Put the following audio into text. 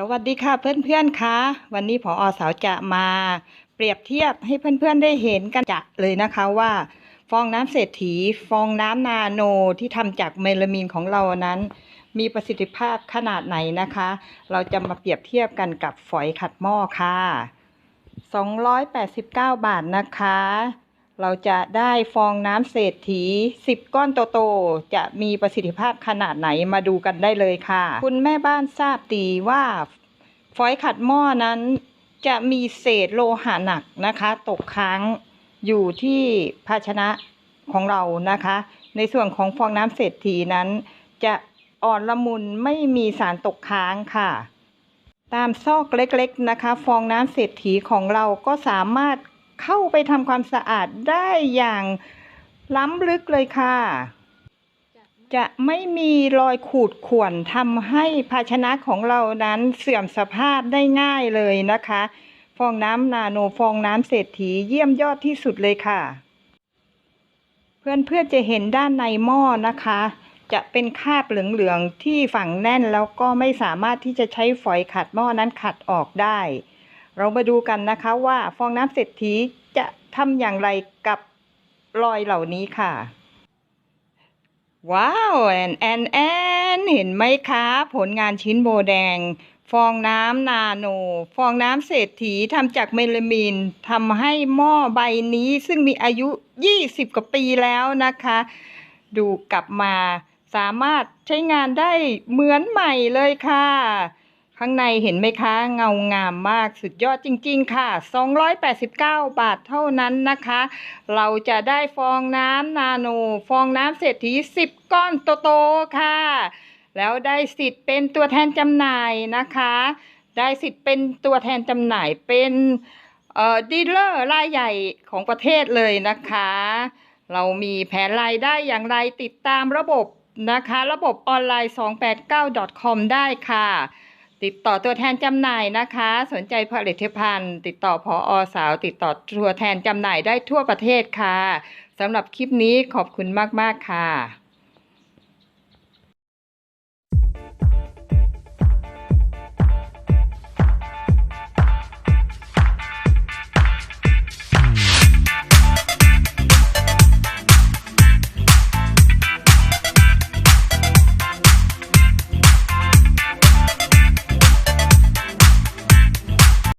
สวัสดีค่ะเพื่อนๆคะวันนี้ผออสาวจะมาเปรียบเทียบให้เพื่อนๆได้เห็นกันจะเลยนะคะว่า ฟองน้ำเศรษฐี ฟองน้ำนาโนที่ทำจากเมลามีนของเรานั้น มีประสิทธิภาพขนาดไหนนะคะ เราจะมาเปรียบเทียบกันกับฝอยขัดหม้อค่ะ 289 บาทนะคะ เราจะได้ฟองน้ำเศรษฐี 10 ก้อนโตๆจะมีประสิทธิภาพขนาดไหนมาดูกันได้เลยค่ะ คุณแม่บ้านทราบดีว่าฝอยขัดหม้อนั้น จะมีเศษโลหะหนักนะคะ ตกค้างอยู่ที่ภาชนะของเรานะคะ ในส่วนของฟองน้ำเศรษฐีนั้น จะอ่อนละมุนไม่มีสารตกค้างค่ะ ตามซอกเล็กๆนะคะ ฟองน้ำเศรษฐีของเราก็สามารถ เข้าไปทำความสะอาดได้อย่างล้ำลึกเลยค่ะ จะไม่มีรอยขูดข่วนทำให้ภาชนะของเรานั้นเสื่อมสภาพได้ง่ายเลยนะคะ ฟองน้ำนาโนฟองน้ำเศรษฐีเยี่ยมยอดที่สุดเลยค่ะ เพื่อนเพื่อจะเห็นด้านในหม้อนะคะ จะเป็นคราบเหลืองๆที่ฝังแน่นแล้วก็ไม่สามารถที่จะใช้ฝอยขัดหม้อนั้นขัดออกได้ เรามาดูกันนะคะว่าฟองน้ำเศรษฐีจะทำอย่างไรกับรอยเหล่านี้ค่ะ ว้าวแอนแอนแอนเห็นไหมคะ ผลงานชิ้นโบแดง ฟองน้ำนาโน ฟองน้ำเศรษฐีทำจากเมลามีนทำให้หม้อใบนี้ซึ่งมีอายุ 20 กว่าปีแล้วนะคะ ดูกลับมาสามารถใช้งานได้เหมือนใหม่เลยค่ะ ข้างในเห็นไหมคะ เงางามมากสุดยอดจริง ๆ ค่ะ 289 บาทเท่านั้นนะคะ เราจะได้ฟองน้ำนาโน ฟองน้ำเศรษฐี 10 ก้อนโตๆค่ะ แล้วได้สิทธิ์เป็นตัวแทนจำหน่ายนะคะ ได้สิทธิ์เป็นตัวแทนจำหน่ายเป็นเอ่อดีลเลอร์รายใหญ่ของประเทศเลยนะคะ เรามีแผนรายได้อย่างไรติดตามระบบนะคะ ระบบออนไลน์ 289.com ได้ค่ะ ติดต่อตัวแทนจำหน่ายนะคะ สนใจผลิตภัณฑ์ ติดต่อพออสาว ติดต่อตัวแทนจำหน่ายได้ทั่วประเทศค่ะสำหรับคลิปนี้ขอบคุณมาก ๆ ค่ะ